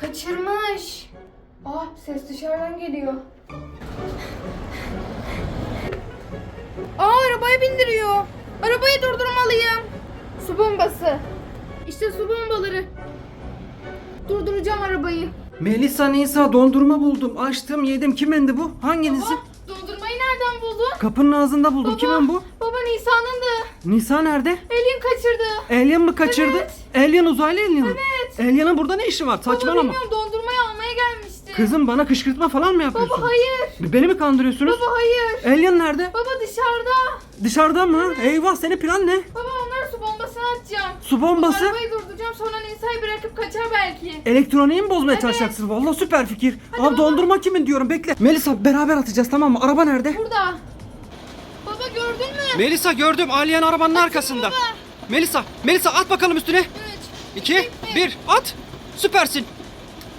Kaçırmış. Ah ses dışarıdan geliyor. Aa arabaya bindiriyor. Arabayı durdurmalıyım. Su bombası. İşte su bombaları. Durduracağım arabayı. Melisa Nisa dondurma buldum. Açtım yedim. Kimendi bu? Hanginizi? Baba dondurmayı nereden buldun? Kapının ağzında buldum. Baba, Kimin bu? Baba Nisan'ındı. Nisa nerede? Elin kaçırdı. Alien mı kaçırdı? Evet. Alien uzaylı alien mi? Evet. Alien'ın burada ne işi var? Baba Saçmalama. bilmiyorum dondurmayı almaya gelmişti. Kızım bana kışkırtma falan mı yapıyorsun? Baba hayır. Beni mi kandırıyorsunuz? Baba hayır. Alien nerede? Baba dışarıda. Dışarıda mı? Eyvah senin plan ne? Baba onlara su bombasını atacağım. Su bombası. Arabayı durduracağım sonra Nisa'yı bırakıp kaçar belki. Elektroniği mi bozmaya Evet. çalışacaksın? Vallahi süper fikir. Hadi Abi baba. dondurma kimin diyorum bekle. Melisa beraber atacağız tamam mı? Araba nerede? Burada. Baba gördün mü? Melisa gördüm. Alien arabanın arkasında. baba. Melisa, Melisa at bakalım üstüne. 3, 2, 1, at. Süpersin.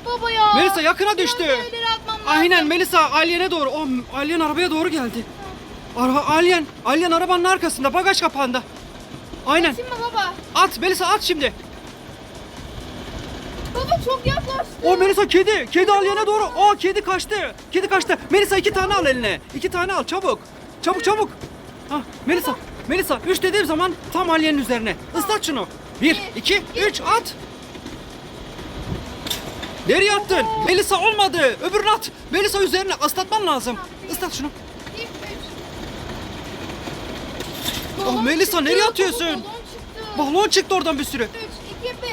Baba ya. Melisa yakına düştü. Biraz ileri atmam lazım. Aynen Melisa Alien'e doğru. O Alien arabaya doğru geldi. Ara Alien, Alien arabanın arkasında bagaj kapağında. Aynen. Atayım mı baba? At Melisa at şimdi. Baba çok yaklaştı. O Melisa kedi. Kedi Alien'e doğru. O kedi kaçtı. Kedi kaçtı. Melisa iki tane al eline. İki tane al çabuk. Çabuk çabuk. Ha Melisa. Melisa 3 dediğim zaman tam Alien'in üzerine. Islat şunu. 1, 2, 3 at. Nereye attın? Melisa olmadı. Öbürünü at. Melisa üzerine ıslatman lazım. Islat şunu. Üç. Ah, Melisa, nereye atıyorsun? Balon çıktı. Oradan bir sürü. 3, 2, 1.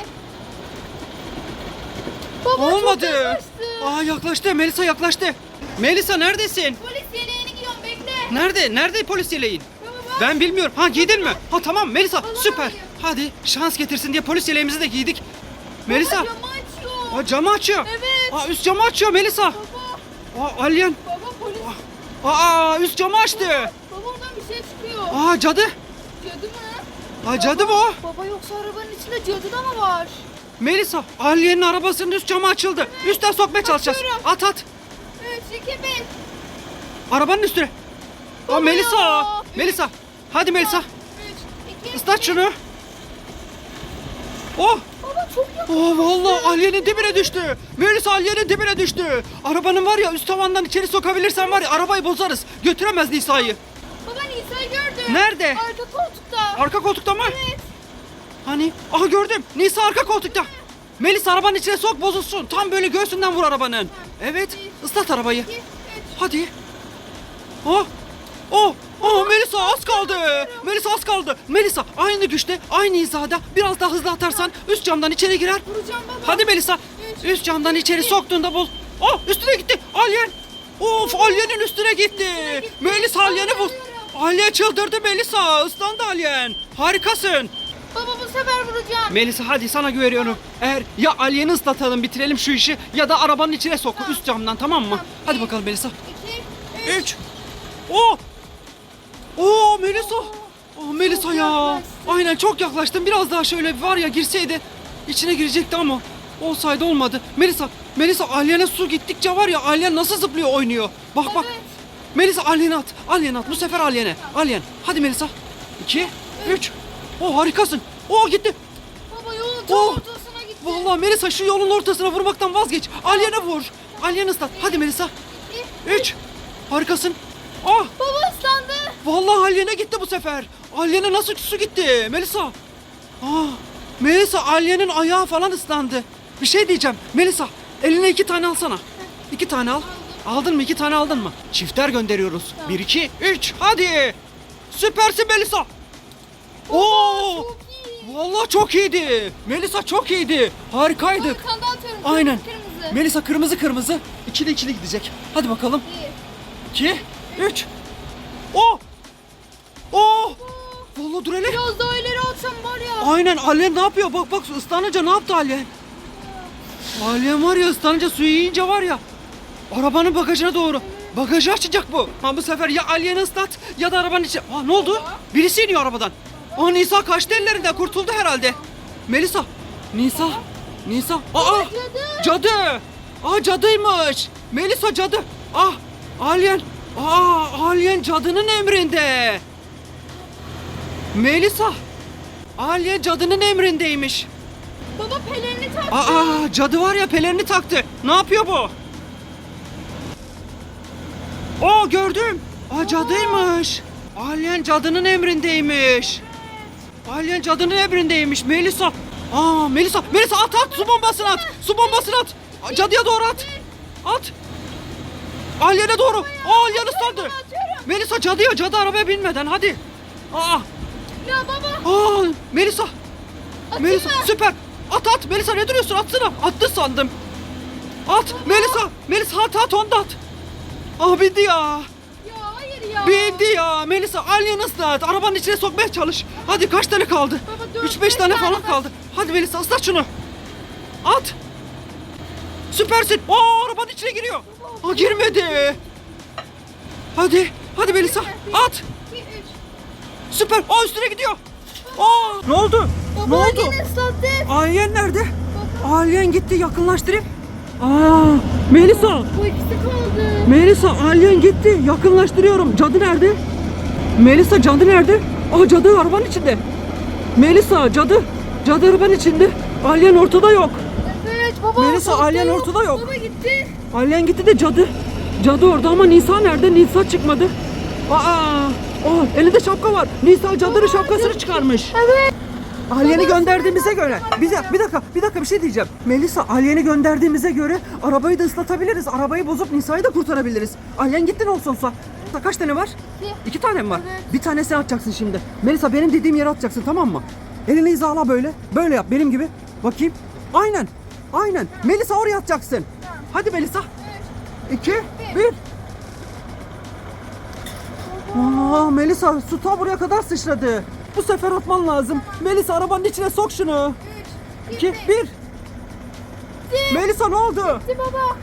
Baba Olmadı. çok yaklaştı. Aa yaklaştı. Melisa yaklaştı. Melisa neredesin? Polis yeleğini giyiyorum bekle. Nerede? Nerede polis yeleğin? Baba bak. Ben bilmiyorum. Ha giydin mi? Ha tamam Melisa Balon süper. alayım. Hadi şans getirsin diye polis yeleğimizi de giydik. Melisa. Baba camı açıyor. Aa, camı açıyor. Evet. Aa, üst camı açıyor Melisa. Baba. Aa, alien. Baba polis. Aa üst camı açtı. Baba oradan bir şey çıkıyor. Aa cadı. Cadı mı? Aa cadı mı o? Baba yoksa arabanın içinde cadı da mı var? Melisa aliyenin arabasının üst camı açıldı. Üstten sokmaya çalışacağız. Açıyorum. At at. 3, 2, 1. Arabanın üstüne. Aa Baba Melisa. ya. Melisa. Hadi Melisa. 3, 2, Islat şunu. Oh. Baba çok yakın. Oh vallahi alyenin dibine düştü. Melisa alyenin dibine düştü. Arabanın var ya üst tavandan içeri sokabilirsen var ya arabayı bozarız. Götüremez Nisa'yı. Baba Nisa'yı gördüm. Nerede? Arka koltukta. Arka koltukta mı? Evet. Hani? Aha gördüm. Nisa arka koltukta. Melis arabanın içine sok bozulsun. Tam böyle göğsünden vur arabanın. Evet. ıslat arabayı. 2, 3. Hadi. Oh. Oh. Oh Melisa az kaldı. Melisa az kaldı. Melisa aynı güçte, aynı hizada biraz daha hızlı atarsan üst camdan içeri girer. Vuracağım baba. Hadi Melisa. Üç, Üst camdan içeri iki. soktuğunda bul. Oh üstüne gitti. Alien. Of alyenin üstüne gitti. Melisa alyeni bul. Alyen çıldırdı Melisa. Islandı alyen. Harikasın. Baba bu sefer vuracağım. Melisa hadi sana güveniyorum. Eğer ya alyeni ıslatalım bitirelim şu işi ya da arabanın içine sok üst camdan tamam mı? Tamam. Hadi bakalım Melisa. 2, 3. 3. Oh. Oh Melisa. Oh Melisa ya. yaklaştın. Aynen çok yaklaştın. Biraz daha şöyle var ya girseydi içine girecekti ama olsaydı olmadı. Melisa, Melisa alyene su gittikçe var ya alyen nasıl zıplıyor oynuyor. Bak bak. Evet. Melisa alyene at. Alyene at. Bu sefer alyene. Alyen. Hadi Melisa. 2 3. Oh harikasın. Oh gitti. Baba yolun tam Oh. ortasına gitti. Vallahi Melisa şu yolun ortasına vurmaktan vazgeç. Alyene vur. Alyen ıslat. Hadi Melisa. 3. Harikasın. Ah. Vallahi Alyene gitti bu sefer. Alyene nasıl su gitti Melisa? Ah, Melisa Alyen'in ayağı falan ıslandı. Bir şey diyeceğim. Melisa eline iki tane alsana. İki tane al. Aldın mı? İki tane aldın mı? Çifter gönderiyoruz. Bir, iki, üç. Hadi. Süpersin Melisa. Oo. Vallahi çok iyiydi. Melisa çok iyiydi. Harikaydık. Arkanda atıyorum. Aynen. Kırmızı. Melisa kırmızı kırmızı. İkili ikili gidecek. Hadi bakalım. 1. 2 3 Oh! Oh! Vallahi dur hele. Biraz daha ileri atsam var ya. Aynen Alien ne yapıyor? Bak bak ıslanınca ne yaptı Alien? Alien var ya ıslanınca suyu yiyince var ya. Arabanın bagajına doğru. Bagajı açacak bu. Ha bu sefer ya Alien'i ıslat ya da arabanın içi. Aa ne oldu? Birisi iniyor arabadan. Aa Nisa kaçtı ellerinden kurtuldu herhalde. Melisa. Nisa. Nisa. Aa! Cadı. Cadı. Aa cadıymış. Melisa cadı. Ah Alien. Aa Alien cadının emrinde. Melisa. Alien cadının emrindeymiş. Baba pelerini taktı. Aa cadı var ya pelerini taktı. Ne yapıyor bu? Oo gördüm. Aa cadıymış. Alien cadının emrindeymiş. Alien cadının emrindeymiş Melisa. Aa Melisa, Melisa at at su bombasını at. Su bombasını at. Aa, Cadıya doğru at. At. Alien'e doğru. Aa alien ıslandı. Melisa cadıya cadı arabaya binmeden hadi. Aa, Ya baba. aa Melisa. Atayım Melisa mı? süper. At at Melisa ne duruyorsun atsana. Attı sandım. At Melisa. Melisa at at onu da at. Ah bindi ya. Ya hayır ya. Bindi ya. Melisa alyan ıslat. Arabanın içine sokmaya çalış. Hadi kaç tane kaldı? Baba, dört, 3-5 beş tane tane falan kaldı. Hadi Melisa ıslat şunu. At. Süpersin. Aa arabanın içine giriyor. Aa girmedi. Hadi. Hadi Melisa. At. 2, 3. Süper. Aa üstüne gidiyor. Aa ne oldu? Baba ne oldu? ıslattık. Alien nerede? Alien gitti yakınlaştırayım. Aa Melisa. Bu ikisi kaldı. Melisa alien gitti. Yakınlaştırıyorum. Cadı nerede? Melisa cadı nerede? Aa cadı arabanın içinde. Melisa cadı. Cadı arabanın içinde. Alien ortada yok. Evet baba. Melisa, alien ortada yok. Baba gitti. Alien gitti de cadı. Cadı orada ama Nisa nerede? Nisa çıkmadı. Aa, oh, elinde şapka var. Nisa cadının şapkasını çıkarmış. Evet. Alyeni gönderdiğimize göre bize bir dakika bir dakika bir şey diyeceğim. Melisa Alyeni gönderdiğimize göre arabayı da ıslatabiliriz. Arabayı bozup Nisa'yı da kurtarabiliriz. Alyen gitti ne olsun olsa. Kaç tane var? İki. İki tane mi var? Evet. Bir tanesini atacaksın şimdi. Melisa benim dediğim yere atacaksın tamam mı? Elini hizala böyle. Böyle yap benim gibi. Bakayım. Aynen. Aynen. Melisa oraya atacaksın. Hadi Melisa. İki, bir. Aa, Melisa su ta buraya kadar sıçradı. Bu sefer atman lazım. Melisa arabanın içine sok şunu. 3, 2, 1. Melisa ne oldu? Gitti baba.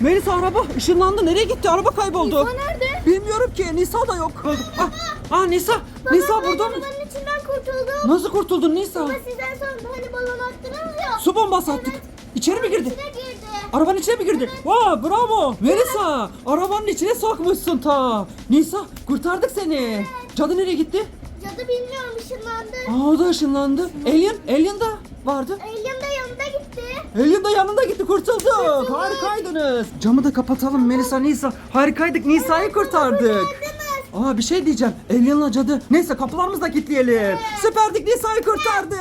Melisa araba ışınlandı. Nereye gitti? Araba kayboldu. Nisa nerede? Bilmiyorum ki. Nisa da yok. Ah, ah Nisa. Nisa burada mı? Arabanın içinden kurtuldum. Nasıl kurtuldun Nisa? Baba sizden sonra hani balon attınız ya. Su bombası attık. İçeri mi girdi? İçine girdi. Arabanın içine mi girdi? Vaa bravo. Melisa arabanın içine sokmuşsun ta. Nisa kurtardık seni. Cadı nereye gitti? Cadı bilmiyorum ışınlandı. Aa o da ışınlandı. Alien, Alien da vardı. Alien de yanında gitti. Alien de yanında gitti kurtulduk. Harikaydınız. Camı da kapatalım Melisa Nisa. Harikaydık Nisa'yı kurtardık. Aa bir şey diyeceğim. Alien'la cadı. Neyse kapılarımızı da kilitleyelim. Süperdik Nisa'yı kurtardık.